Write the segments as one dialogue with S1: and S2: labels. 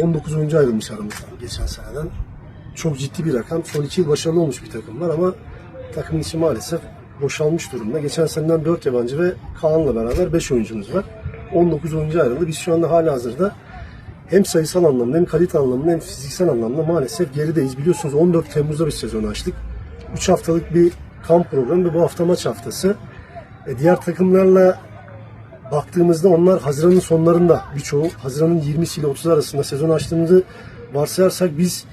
S1: 19 oyuncu ayrılmış aramızdan geçen seneden. Çok ciddi bir rakam. Son 2 yıl başarılı olmuş bir takım var ama takımın içi maalesef boşalmış durumda. Geçen seneden 4 yabancı ve Kaan'la beraber 5 oyuncumuz var. 19 oyuncu ayrıldı. Biz şu anda hala hazırda hem sayısal anlamda hem kalite anlamda hem fiziksel anlamda maalesef gerideyiz. Biliyorsunuz 14 Temmuz'da bir sezon açtık. 3 haftalık bir kamp programı ve bu hafta maç haftası. E, diğer takımlarla baktığımızda onlar Haziran'ın sonlarında birçoğu Haziran'ın 20'si ile 30 arasında sezon açtığımızı varsayarsak biz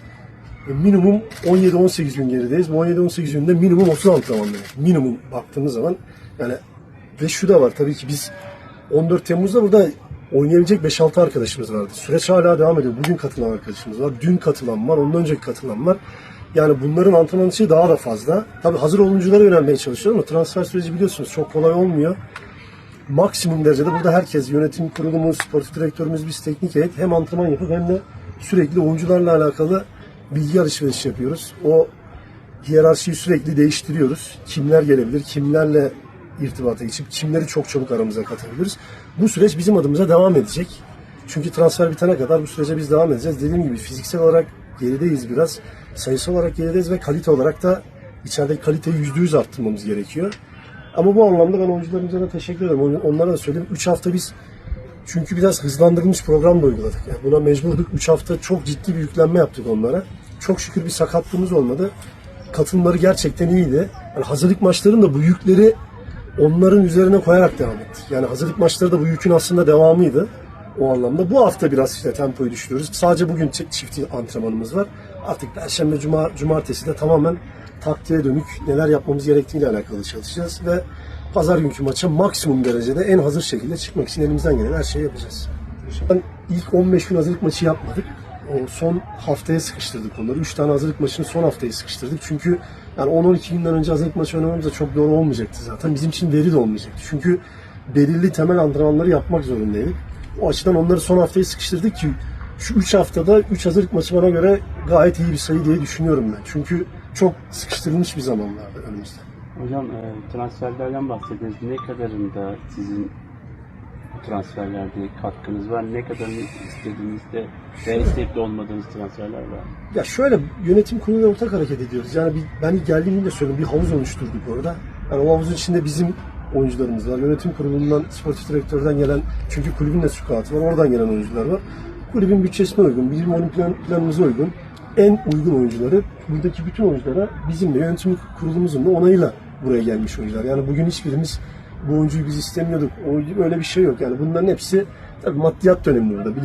S1: e, minimum 17-18 gün gerideyiz. Bu 17-18 günde minimum 30 antrenman demek. Minimum baktığımız zaman yani ve şu da var tabii ki biz 14 Temmuz'da burada oynayabilecek 5-6 arkadaşımız vardı. Süreç hala devam ediyor. Bugün katılan arkadaşımız var. Dün katılan var. Ondan önceki katılan var. Yani bunların antrenman daha da fazla. Tabii hazır oyunculara yönelmeye çalışıyoruz ama transfer süreci biliyorsunuz çok kolay olmuyor maksimum derecede burada herkes yönetim kurulumuz, sportif direktörümüz, biz teknik heyet hem antrenman yapıp hem de sürekli oyuncularla alakalı bilgi alışverişi yapıyoruz. O hiyerarşiyi sürekli değiştiriyoruz. Kimler gelebilir, kimlerle irtibata geçip kimleri çok çabuk aramıza katabiliriz. Bu süreç bizim adımıza devam edecek. Çünkü transfer bitene kadar bu sürece biz devam edeceğiz. Dediğim gibi fiziksel olarak gerideyiz biraz. Sayısal olarak gerideyiz ve kalite olarak da içerideki kaliteyi yüzde yüz arttırmamız gerekiyor. Ama bu anlamda ben oyuncularımıza da teşekkür ederim. On- Onlara da söyleyeyim. 3 hafta biz çünkü biraz hızlandırılmış program da uyguladık. Yani buna mecburduk. 3 hafta çok ciddi bir yüklenme yaptık onlara. Çok şükür bir sakatlığımız olmadı. Katılımları gerçekten iyiydi. Yani hazırlık maçlarının da bu yükleri onların üzerine koyarak devam ettik. Yani hazırlık maçları da bu yükün aslında devamıydı. O anlamda. Bu hafta biraz işte tempoyu düşürüyoruz. Sadece bugün çi- çift antrenmanımız var. Artık Perşembe, Cuma, Cumartesi de tamamen taktiğe dönük neler yapmamız gerektiğiyle alakalı çalışacağız ve pazar günkü maça maksimum derecede en hazır şekilde çıkmak için elimizden gelen her şeyi yapacağız. Ben ilk 15 gün hazırlık maçı yapmadık. O son haftaya sıkıştırdık onları. 3 tane hazırlık maçını son haftaya sıkıştırdık. Çünkü yani 10-12 günden önce hazırlık maçı oynamamız da çok doğru olmayacaktı zaten. Bizim için veri de olmayacaktı. Çünkü belirli temel antrenmanları yapmak zorundaydık. O açıdan onları son haftaya sıkıştırdık ki şu 3 haftada 3 hazırlık maçı bana göre gayet iyi bir sayı diye düşünüyorum ben. Çünkü çok sıkıştırılmış bir zaman vardı önümüzde.
S2: Hocam e, transferlerden bahsediyoruz. Ne kadarında sizin transferlerde katkınız var? Ne kadarını istediğinizde ve istekli olmadığınız transferler var?
S1: Ya şöyle yönetim kuruluyla ortak hareket ediyoruz. Yani bir, ben ilk geldiğimde de söyledim bir havuz oluşturduk orada. Yani o havuzun içinde bizim oyuncularımız var. Yönetim kurulundan, sportif direktörden gelen çünkü kulübün de sukatı var. Oradan gelen oyuncular var. Kulübün bütçesine uygun, bizim oyun plan, planımıza uygun en uygun oyuncuları buradaki bütün oyunculara bizim de yönetim kurulumuzun da onayıyla buraya gelmiş oyuncular. Yani bugün hiçbirimiz bu oyuncuyu biz istemiyorduk. O, öyle bir şey yok. Yani bunların hepsi tabii maddiyat dönemi burada.